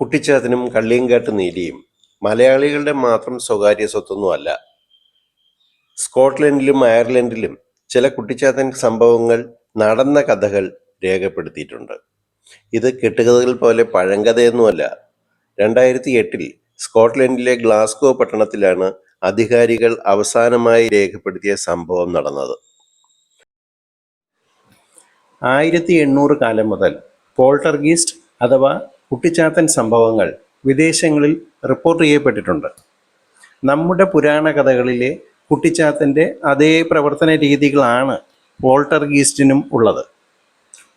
കുട്ടിച്ചാത്തനും കള്ളിയങ്കാട്ട് നീലിയും മലയാളികളുടെ മാത്രം സ്വകാര്യ സ്വത്തൊന്നുമല്ല. സ്കോട്ട്ലൻഡിലും അയർലൻഡിലും ചില കുട്ടിച്ചാത്തൻ സംഭവങ്ങൾ നടന്ന കഥകൾ രേഖപ്പെടുത്തിയിട്ടുണ്ട്. ഇത് കെട്ടുകഥകൾ പോലെ പഴങ്കഥയൊന്നുമല്ല. രണ്ടായിരത്തി എട്ടിൽ സ്കോട്ട്ലൻഡിലെ ഗ്ലാസ്ഗോ പട്ടണത്തിലാണ് അധികാരികൾ അവസാനമായി രേഖപ്പെടുത്തിയ സംഭവം നടന്നത്. ആയിരത്തി എണ്ണൂറ് കാലം മുതൽ പോൾട്ടർഗീസ്റ്റ് അഥവാ കുട്ടിച്ചാത്തൻ സംഭവങ്ങൾ വിദേശങ്ങളിൽ റിപ്പോർട്ട് ചെയ്യപ്പെട്ടിട്ടുണ്ട്. നമ്മുടെ പുരാണ കഥകളിലെ കുട്ടിച്ചാത്തന്റെ അതേ പ്രവർത്തന രീതികളാണ് പോൾട്ടർഗീസ്റ്റിനും ഉള്ളത്.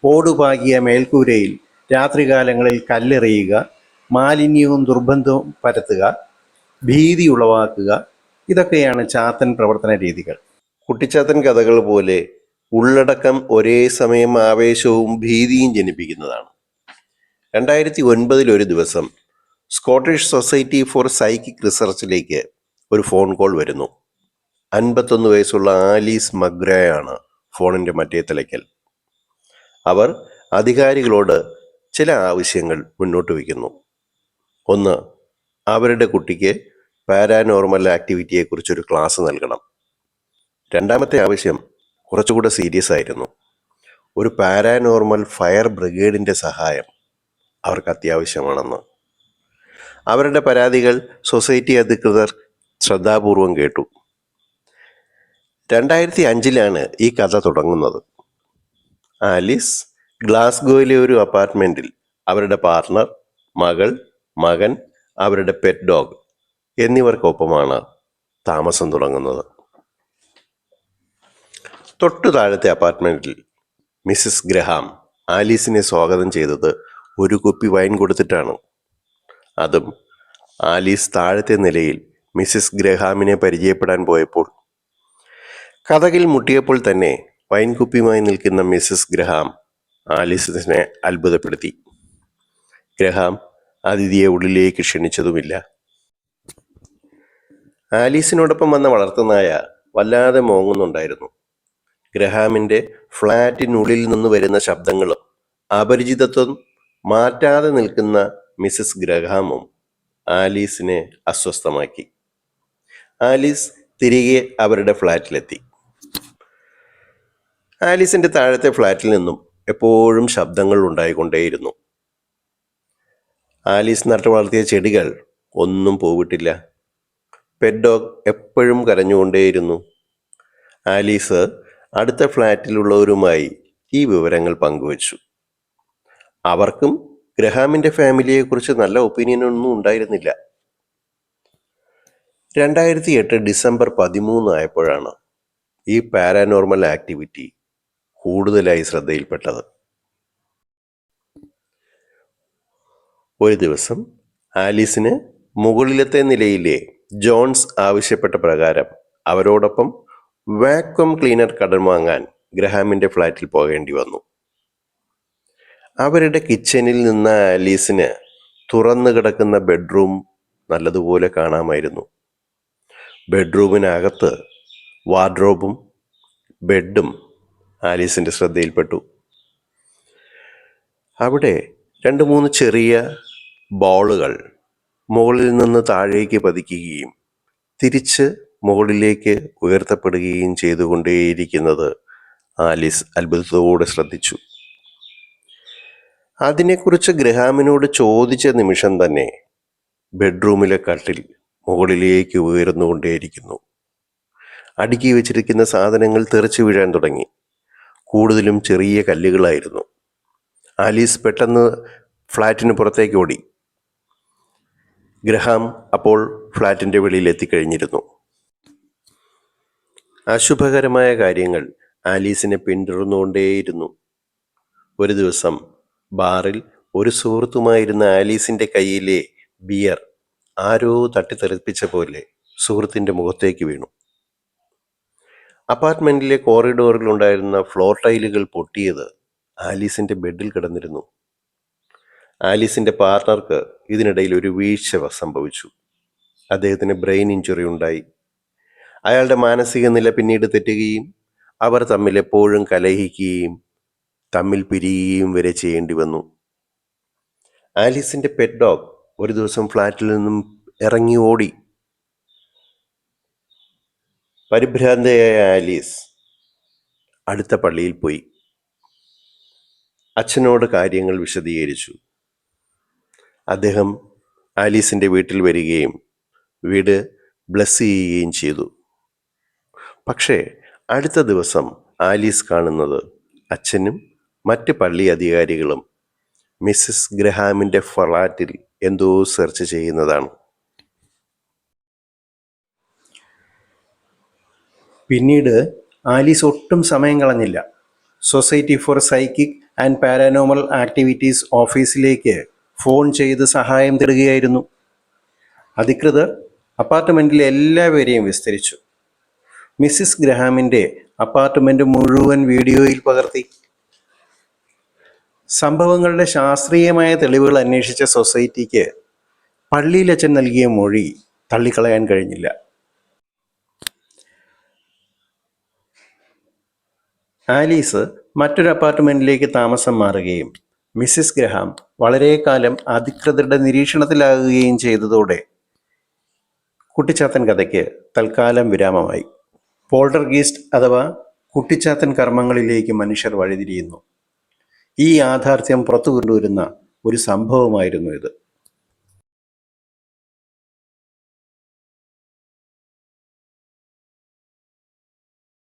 ഓടുപാകിയ മേൽക്കൂരയിൽ രാത്രികാലങ്ങളിൽ കല്ലെറിയുക മാലിന്യവും ദുർബന്ധവും പരത്തുക ഭീതി ഉളവാക്കുക ഇതൊക്കെയാണ് ചാത്തൻ പ്രവർത്തന രീതികൾ. കുട്ടിച്ചാത്തൻ കഥകൾ പോലെ ഉള്ളടക്കം ഒരേ സമയം ആവേശവും ഭീതിയും ജനിപ്പിക്കുന്നതാണ്. രണ്ടായിരത്തി ഒൻപതിൽ ഒരു ദിവസം സ്കോട്ടിഷ് സൊസൈറ്റി ഫോർ സൈക്കിക് റിസർച്ചിലേക്ക് ഒരു ഫോൺ കോൾ വരുന്നു. അൻപത്തൊന്ന് വയസ്സുള്ള ആലീസ് മഗ്രയാണ് ഫോണിന്റെ മറ്റേ തലയ്ക്കൽ. അവർ അധികാരികളോട് ചില ആവശ്യങ്ങൾ മുന്നോട്ട് വയ്ക്കുന്നു. ഒന്ന് അവരുടെ കുട്ടിക്ക് പാരാനോർമൽ ആക്ടിവിറ്റിയെക്കുറിച്ചൊരു ക്ലാസ് നൽകണം. രണ്ടാമത്തെ ആവശ്യം കുറച്ചുകൂടെ സീരിയസ് ആയിരുന്നു. ഒരു പാരാനോർമൽ ഫയർ ബ്രിഗേഡിന്റെ സഹായം. അവർക്ക് അത്യാവശ്യമാണെന്ന്. അവരുടെ പരാതികൾ സൊസൈറ്റി അധികൃതർ ശ്രദ്ധാപൂർവം കേട്ടു. രണ്ടായിരത്തി അഞ്ചിലാണ് ഈ കഥ തുടങ്ങുന്നത്. ആലിസ് ഗ്ലാസ്ഗോയിലെ ഒരു അപ്പാർട്ട്മെന്റിൽ അവരുടെ പാർട്ണർ മകൾ മകൻ അവരുടെ പെറ്റ് ഡോഗ് എന്നിവർക്കൊപ്പമാണ് താമസം തുടങ്ങുന്നത്. തൊട്ടു താഴത്തെ അപ്പാർട്ട്മെന്റിൽ മിസ്സിസ് ഗ്രഹാം ആലീസിനെ സ്വാഗതം ചെയ്തത് ഒരു കുപ്പി വൈൻ കൊടുത്തിട്ടാണ്. അതും ആലീസ് താഴത്തെ നിലയിൽ മിസ്സിസ് ഗ്രഹാമിനെ പരിചയപ്പെടാൻ പോയപ്പോൾ. കഥകിൽ മുട്ടിയപ്പോൾ തന്നെ വൈൻ കുപ്പിയുമായി നിൽക്കുന്ന മിസ്സിസ് ഗ്രഹാം ആലീസിനെ അത്ഭുതപ്പെടുത്തി. ഗ്രഹാം അതിഥിയെ ഉള്ളിലേക്ക് ക്ഷണിച്ചതുമില്ല. ആലീസിനോടൊപ്പം വന്ന വളർത്തുനായ വല്ലാതെ മോങ്ങുന്നുണ്ടായിരുന്നു. ഗ്രഹാമിന്റെ ഫ്ലാറ്റിനുള്ളിൽ നിന്ന് വരുന്ന ശബ്ദങ്ങളും അപരിചിതത്വം മാറ്റാതെ നിൽക്കുന്ന മിസസ് ഗ്രഹാമും ആലീസിനെ അസ്വസ്ഥമാക്കി. ആലീസ് തിരികെ അവരുടെ ഫ്ലാറ്റിലെത്തി. ആലീസിന്റെ താഴത്തെ ഫ്ലാറ്റിൽ നിന്നും എപ്പോഴും ശബ്ദങ്ങൾ ഉണ്ടായിക്കൊണ്ടേയിരുന്നു. ആലീസ് നട്ടു വളർത്തിയ ചെടികൾ ഒന്നും പോവിട്ടില്ല. പെഡോഗ് ഡോഗ് എപ്പോഴും കരഞ്ഞുകൊണ്ടേയിരുന്നു. ആലീസ് അടുത്ത ഫ്ലാറ്റിലുള്ളവരുമായി ഈ വിവരങ്ങൾ പങ്കുവച്ചു. അവർക്കും ഗ്രഹാമിന്റെ ഫാമിലിയെക്കുറിച്ച് നല്ല ഒപ്പീനിയനൊന്നും ഉണ്ടായിരുന്നില്ല. രണ്ടായിരത്തി എട്ട് ഡിസംബർ പതിമൂന്ന് ആയപ്പോഴാണ് ഈ പാരാനോർമൽ ആക്ടിവിറ്റി കൂടുതലായി ശ്രദ്ധയിൽപ്പെട്ടത്. ഒരു ദിവസം ആലീസിന് മുകളിലത്തെ നിലയിലെ ജോൺസ് ആവശ്യപ്പെട്ട പ്രകാരം അവരോടൊപ്പം വാക്വം ക്ലീനർ കടം വാങ്ങാൻ ഗ്രഹാമിന്റെ ഫ്ലാറ്റിൽ പോകേണ്ടി വന്നു. അവരുടെ കിച്ചനിൽ നിന്ന ആലീസിന് തുറന്നു കിടക്കുന്ന ബെഡ്റൂം നല്ലതുപോലെ കാണാമായിരുന്നു. ബെഡ്റൂമിനകത്ത് വാർഡ്രോബും ബെഡും ആലീസിന്റെ ശ്രദ്ധയിൽപ്പെട്ടു. അവിടെ രണ്ട് മൂന്ന് ചെറിയ ബോളുകൾ മുകളിൽ നിന്ന് താഴേക്ക് പതിക്കുകയും തിരിച്ച് മുകളിലേക്ക് ഉയർത്തപ്പെടുകയും ചെയ്തുകൊണ്ടേയിരിക്കുന്നത് ആലീസ് അത്ഭുതത്തോടെ ശ്രദ്ധിച്ചു. അതിനെക്കുറിച്ച് ഗ്രഹാമിനോട് ചോദിച്ച നിമിഷം തന്നെ ബെഡ്റൂമിലെ കട്ടിൽ മുകളിലേക്ക് ഉയർന്നുകൊണ്ടേയിരിക്കുന്നു. അടുക്കി വെച്ചിരിക്കുന്ന സാധനങ്ങൾ തെറിച്ചു വീഴാൻ തുടങ്ങി. കൂടുതലും ചെറിയ കല്ലുകളായിരുന്നു. ആലീസ് പെട്ടെന്ന് ഫ്ലാറ്റിന് പുറത്തേക്ക് ഓടി. ഗ്രഹാം അപ്പോൾ ഫ്ലാറ്റിന്റെ വെളിയിൽ എത്തിക്കഴിഞ്ഞിരുന്നു. അശുഭകരമായ കാര്യങ്ങൾ ആലീസിനെ പിന്തുടർന്നുകൊണ്ടേയിരുന്നു. ഒരു ദിവസം ബാറിൽ ഒരു സുഹൃത്തുമായിരുന്ന ആലീസിന്റെ കയ്യിലെ ബിയർ ആരോ തട്ടിത്തെറിപ്പിച്ച പോലെ സുഹൃത്തിന്റെ മുഖത്തേക്ക് വീണു. അപ്പാർട്ട്മെന്റിലെ കോറിഡോറിലുണ്ടായിരുന്ന ഫ്ലോർ ടൈലുകൾ പൊട്ടിയത് ആലീസിന്റെ ബെഡിൽ കിടന്നിരുന്നു. ആലീസിന്റെ പാർട്ണർക്ക് ഇതിനിടയിൽ ഒരു വീഴ്ച സംഭവിച്ചു. അദ്ദേഹത്തിന് ബ്രെയിൻ ഇഞ്ചുറി ഉണ്ടായി. അയാളുടെ മാനസിക നില പിന്നീട് തെറ്റുകയും അവർ തമ്മിൽ എപ്പോഴും കലഹിക്കുകയും തമ്മിൽ പിരിയുകയും വരെ ചെയ്യേണ്ടി വന്നു. ആലീസിന്റെ പെറ്റ് ഡോഗ് ഒരു ദിവസം ഫ്ലാറ്റിൽ നിന്നും ഇറങ്ങി ഓടി. പരിഭ്രാന്തയായ ആലീസ് അടുത്ത പള്ളിയിൽ പോയി. അച്ഛനോട് കാര്യങ്ങൾ വിശദീകരിച്ചു. അദ്ദേഹം ആലീസിന്റെ വീട്ടിൽ വരികയും വീട് ബ്ലസ് ചെയ്യുകയും ചെയ്തു. പക്ഷേ അടുത്ത ദിവസം ആലീസ് കാണുന്നത് അച്ഛനും മറ്റ് പള്ളി അധികാരികളും മിസ്സിസ് ഗ്രഹാമിന്റെ ഫ്ലാറ്റിൽ എന്തോ സെർച്ച് ചെയ്യുന്നതാണ്. പിന്നീട് ആലീസ് ഒട്ടും സമയം കളഞ്ഞില്ല. Society for psychic and paranormal activities ഓഫീസിലേക്ക് ഫോൺ ചെയ്ത് സഹായം തേടുകയായിരുന്നു. അധികൃതർ അപ്പാർട്ട്മെന്റിലെ എല്ലാവരെയും വിസ്തരിച്ചു. മിസ്സിസ് ഗ്രഹാമിന്റെ അപ്പാർട്ട്മെന്റ് മുഴുവൻ വീഡിയോയിൽ പകർത്തി. സംഭവങ്ങളുടെ ശാസ്ത്രീയമായ തെളിവുകൾ അന്വേഷിച്ച സൊസൈറ്റിക്ക് പള്ളിയിലച്ഛൻ നൽകിയ മൊഴി തള്ളിക്കളയാൻ കഴിഞ്ഞില്ല. ആലീസ് മറ്റൊരു അപ്പാർട്ട്മെന്റിലേക്ക് താമസം മാറുകയും മിസ്സിസ് ഗ്രഹാം വളരെക്കാലം കാലം അധികൃതരുടെ നിരീക്ഷണത്തിലാകുകയും ചെയ്തതോടെ കുട്ടിച്ചാത്തൻ കഥയ്ക്ക് തൽക്കാലം വിരാമമായി. പോൾഡർ ഗീസ്റ്റ് അഥവാ കുട്ടിച്ചാത്തൻ കർമ്മങ്ങളിലേക്ക് മനുഷ്യർ വഴിതിരിയുന്നു. ഈ യാഥാർത്ഥ്യം പുറത്തു കൊണ്ടുവരുന്ന ഒരു സംഭവമായിരുന്നു ഇത്.